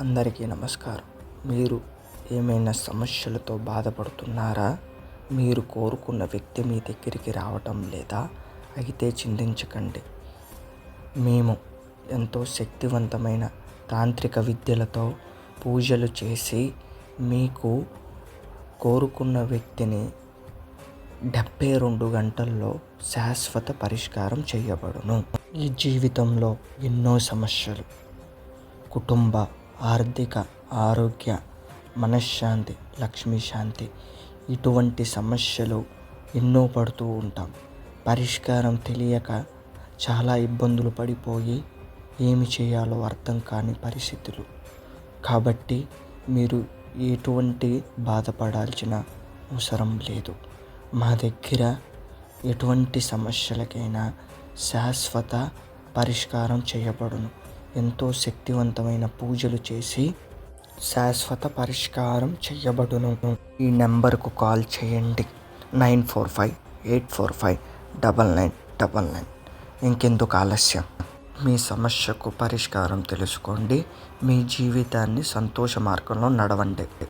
అందరికీ నమస్కారం. మీరు ఏమైనా సమస్యలతో బాధపడుతున్నారా? మీరు కోరుకున్న వ్యక్తి మీ దగ్గరికి రావటం లేదా? అయితే చింతించకండి. మేము ఎంతో శక్తివంతమైన తాంత్రిక విద్యలతో పూజలు చేసి మీకు కోరుకున్న వ్యక్తిని డెబ్బై రెండు గంటల్లో శాశ్వత పరిష్కారం చేయబడును. ఈ జీవితంలో ఎన్నో సమస్యలు. కుటుంబ ఆర్థిక ఆరోగ్య మనశ్శాంతి లక్ష్మీ శాంతి ఇటువంటి సమస్యలు ఎన్నో పడుతూ ఉంటాం. పరిష్కారం తెలియక చాలా ఇబ్బందులు పడిపోయి ఏమి చేయాలో అర్థం కాని పరిస్థితులు. కాబట్టి మీరు ఎటువంటి బాధపడాల్సిన అవసరం లేదు. మా దగ్గర ఎటువంటి సమస్యలకైనా శాశ్వత పరిష్కారం చేయబడును. ఎంతో శక్తివంతమైన పూజలు చేసి శాశ్వత పరిష్కారం చేయబడును. ఈ నెంబర్కు కాల్ చేయండి. Nine four five eight four five double nine double nine. ఇంకెందుకు ఆలస్యం? మీ సమస్యకు పరిష్కారం తెలుసుకోండి. మీ జీవితాన్ని సంతోష మార్గంలో నడవండి.